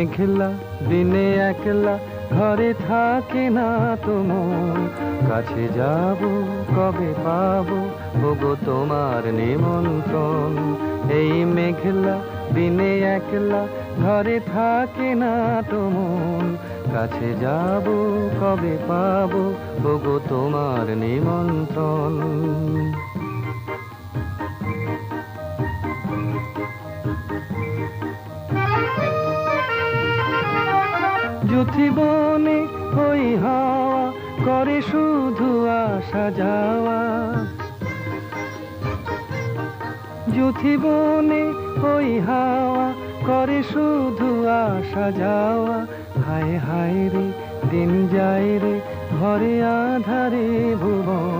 মেঘলা, দিনে একলা, ঘরে থাকে না তো মন। কাছে যাব, কবে পাবো? ওগো তোমার নিমন্ত্রণ। এই মেঘলা, দিনে একলা, ঘরে থাকে না তো মন। কাছে যাব, কবে পাবো? ওগো তোমার নিমন্ত্রণ। যুথি বনে ওই হাওয়া, করে শুধু আসা যাওয়া। যুথি বনে ওই হাওয়া, করে শুধু আসা যাওয়া। হায় হায় রে, দিন যায় রে, ঘরে আধারে ভুবন।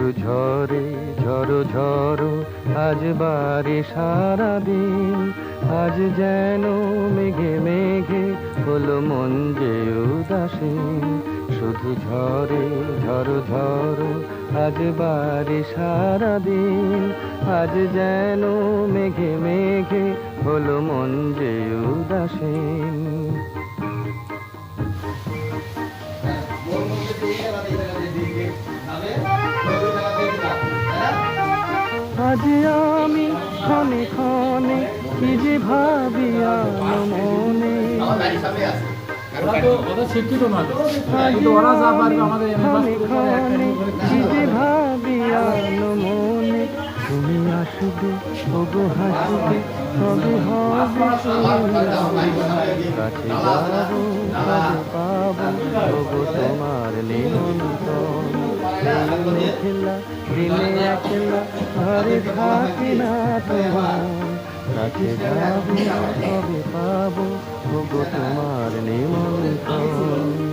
শুধু ঝরে ঝড়ো ঝড়ো আজ বারে সারাদিন, আজ যেন মেঘে মেঘে হলো মন যে উদাসীন। শুধু ঝরে ঝড়ো ঝড়ো আজ বারে সারাদিন, আজ যেন মেঘে মেঘে হলো মন যে উদাসীন। আজ আমি ক্ষণে ক্ষণে কি যে ভাবি আলো মনে। শিক্ষিত না ওরা যা পারবে আমাদের ক্ষণে এমএস করে একটা ক্ষণে একটা কি যে ভাবি মনে। তুমি আসবে ওগো হাসবে তবে হবে? কাছে যাব। দিনে একলা ঘরে থাকি না তোমার কাছে যাব পাবো তোমার নিমন্ত্রণ